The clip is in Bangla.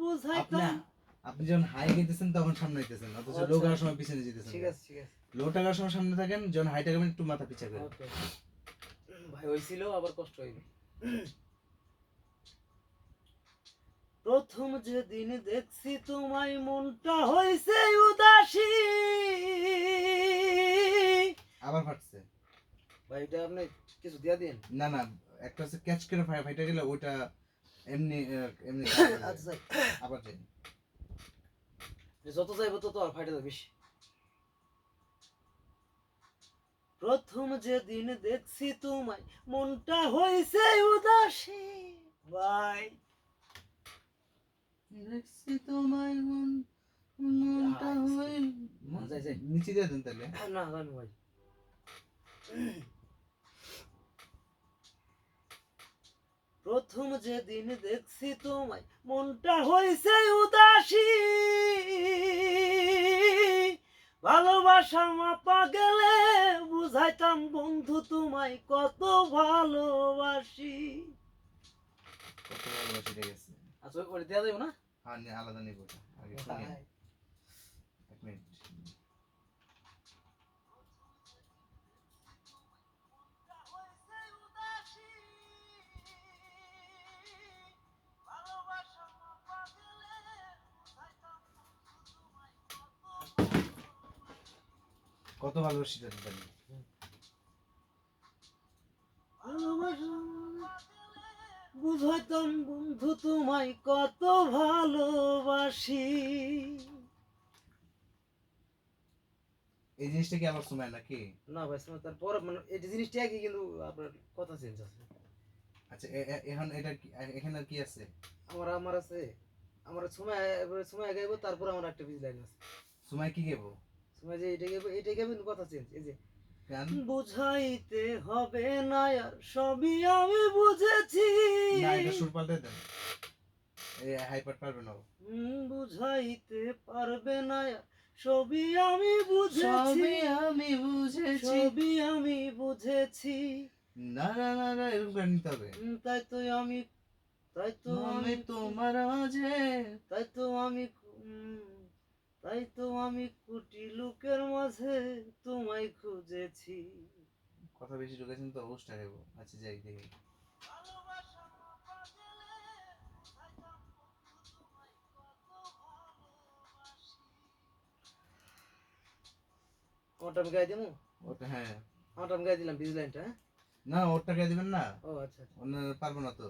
বুঝাইতাম আপনি যখন হাই তখন সামনে অথচ লো আচ্ছা। সময় পিছনে যেতেছেন ঠিক আছে ঠিক আছে। লো টাকার সময় সামনে থাকেন যখন একটু মাথা পিছা করেন। ভাই হইছিল আবার কষ্ট হইবে প্রথম যেদিন দেখছি তোমায় মনটা হইছে উদাসী। আবার ফাটছে। ভাই এটা আপনি কিছু দিয়া দিন না না একটা হচ্ছে ক্যাচ করে ফাই ফাইটা গেলে ওইটা এমনি এমনি আচ্ছা আবার যাই। যত যাইব তত আর ফাইটা যাবে। বেশি প্রথম যেদিন দেখছি তোমায় মনটা হইছে উদাসী। ভাই দেখছি তোমায় মন মনটা হইল যাই, যাই। নিচে দিয়ে দেন তাহলে। না জানি ভাই প্রথম যেদিন দেখছি তোমায় মনটা হইছে উদাসী। ভালোবাসা মাপা গেলে বুঝাইতাম বন্ধু তোমায় কত ভালোবাসি। কত ভালোবাসি আচ্ছা ওটা দেওয়া যাবে না? আর আলাদা নিব ওটা। এক মিনিট। কত ভালোবাসি তাদের তাহলে বুঝাইতাম বন্ধু তোমায় কত ভালোবাসি। এই জিনিসটা কি আবার সময় নাকি? না ভাই শোনো, তারপর মানে এই জিনিসটা একই কিন্তু আপনার কথা চেঞ্জ আছে। আচ্ছা এখন এটা কি এখানে আর কি আছে? আমার আমার আছে আমার সময় সময় গাইবো তারপর আমার একটা বিজ লাইন আছে। সময় কি গেবো সময় যে এটা গাইবো এটা কথা চেঞ্জ এই যে বুঝাইতে হবে না আর সবই আমি বুঝেছি। না এটা সুর পাল্টে দেন। এই হাইপার পারবে না বুঝাইতে পারবে না সবই আমি বুঝেছি। আমি বুঝেছি। সবই আমি বুঝেছি। না না না না এরকম গান নিতে হবে। তাই তো আমি তাই তো আমি তোমার মাঝে। তাই তো আমি তাই তো আমি কোটি লোকের মাঝে তোমায় খুঁজেছি। কথা বেশি ঢুকেছেন তো অবস্থা নেব আচ্ছা যাই দেখি। গাই দেবো ওটা হ্যাঁ। আমি গাই দিলাম বিজ লাইনটা হ্যাঁ? না ওরটা গায়ে দিবেন না। ও আচ্ছা আচ্ছা। অন্য পারব না তো।